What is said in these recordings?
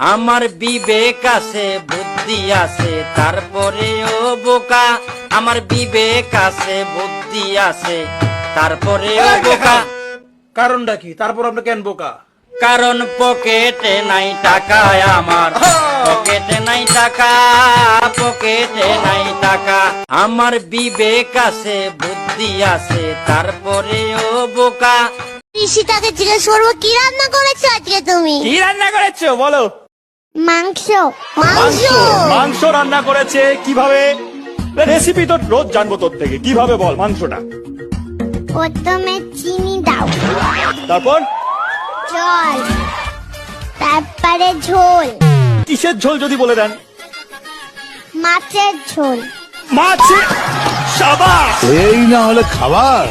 আমার বিবেক আছে বুদ্ধি আছে তারপরেও বোকা। আমার বিবেক আছে বুদ্ধি আছে তারপরেও বোকা! কারণটা কি? তারপর আপনি কেন বোকা? কারণ পকেটে নাই টাকা আমার। পকেটে নাই টাকা পকেটে নাই টাকা। আমার বিবেক আছে বুদ্ধি আছে তারপরেও বোকা। ঋষিটাকে জিজ্ঞেস করব কি রান্না করেছ আজকে তুমি? কি রান্না করেছ? বলো। মাংস। মাংস। মাংস। রান্না করেছে কীভাবে? রেসিপি তো রোজ জানব তোর থেকে। কীভাবে বল মাংসটা? প্রথমে চিনি দাও। তারপর? জল। তারপরে ঝোল। কিসের ঝোল যদি বলে দেন? মাছের ঝোল। মাছে সাবাস! এই না হলে খাবার।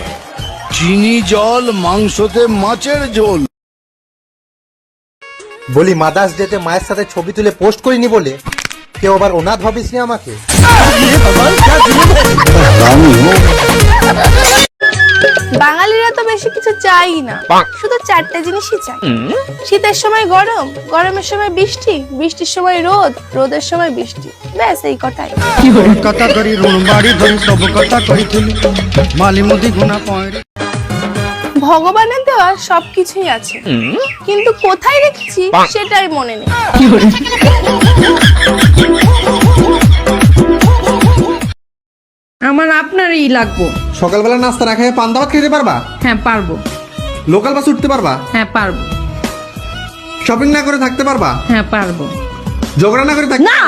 চিনি জল মাংসতে মাছের ঝোল। বলি মাদার্স ডেতে মায়ের সাথে ছবি তুলে পোস্ট করিনি বলে? কেউ আবার অনাথ ভাবিস নি আমাকে? বাঙালিরা তো বেশি কিছু চাই না। শুধু চারটে জিনিসই চাই শীতের সময় গরম গরমের সময় বৃষ্টি বৃষ্টির সময় রোদ রোদের সময় বৃষ্টি। ব্যাস এই কটাই। কথা ধরি ঋণ বাড়ি ধরি সব কথা কইଥିଲି মালি মুদি গুণা পয়রে। ভগবানের দেওয়া সবকিছুই আছে। কিন্তু কোথায় রেখেছি সেটাই মনে নেই। আমার আপনারই লাগবো। সকালবেলা নাস্তা না খেয়ে পান্তা ভাত খেতে পারবা? হ্যাঁ পারব। লোকাল বাস উঠতে পারবা? হ্যাঁ পারব। শপিং না করে থাকতে পারবা? হ্যাঁ পারব। ঝগড়া না করে থাকতে না!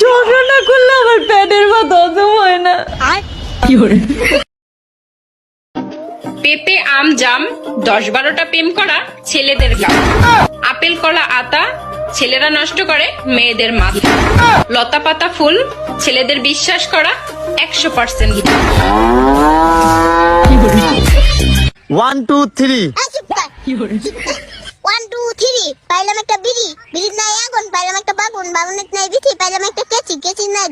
ঝগড়া না করলে আমার প্যাডের বা দদম হয় না। কি আম জাম দশ বারোটা প্রেম করা ছেলেদের কাজ আপেল কলা আতা ছেলেরা নষ্ট করে মেয়েদের মাথা। লতা পাতা ফুল ছেলেদের বিশ্বাস করা একশো percent one two three one two three পাইলাম একটা বিড়ি। বিড়ির নাই আগুন পাইলাম একটা বাগুন। বাগুনের নাই বিথি পাইলাম একটা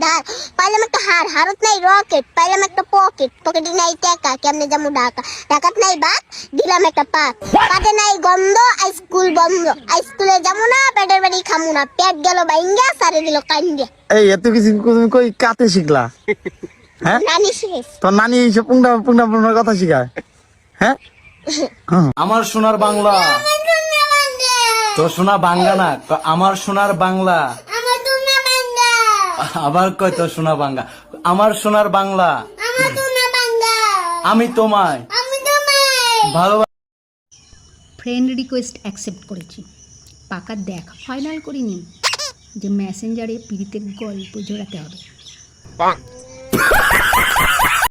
ধার। পাইলাম একটা হার। হারত নাই রকেট পাইলাম একটা পকেট পকেটে নাই টাকা কেমনে যাব ঢাকা? ঢাকাত নাই বাত দিলাম একটা পাত। পাতে নাই গন্ধ আই স্কুল বন্ধ। আই স্কুলে যাব না পেটের বাড়ি খামু না। পেট গেল বাইঙ্গা সারে দিল কান্দিয়া এই এত কিছু তুমি কই কাতে শিখলা? হ্যাঁ? নানি শেষ তোর নানি এইসব পুংটা পুংটা পুংটার কথা শিখায়। হ্যাঁ? আমার সোনার বাংলা। তো সোনা বাংলা না আমার সোনার বাংলা। আবার কয় তো সোনা বাংলা? আমার সোনার বাংলা। আমার তুমি বাঙ্গা আমি তোমায়। আমি তোমায়। ভালো ফ্রেন্ড রিকোয়েস্ট অ্যাকসেপ্ট করেছি। পাকা দেখ ফাইনাল করিনি। যে মেসেঞ্জারে পীড়িতের গল্প জোড়াতে হবে।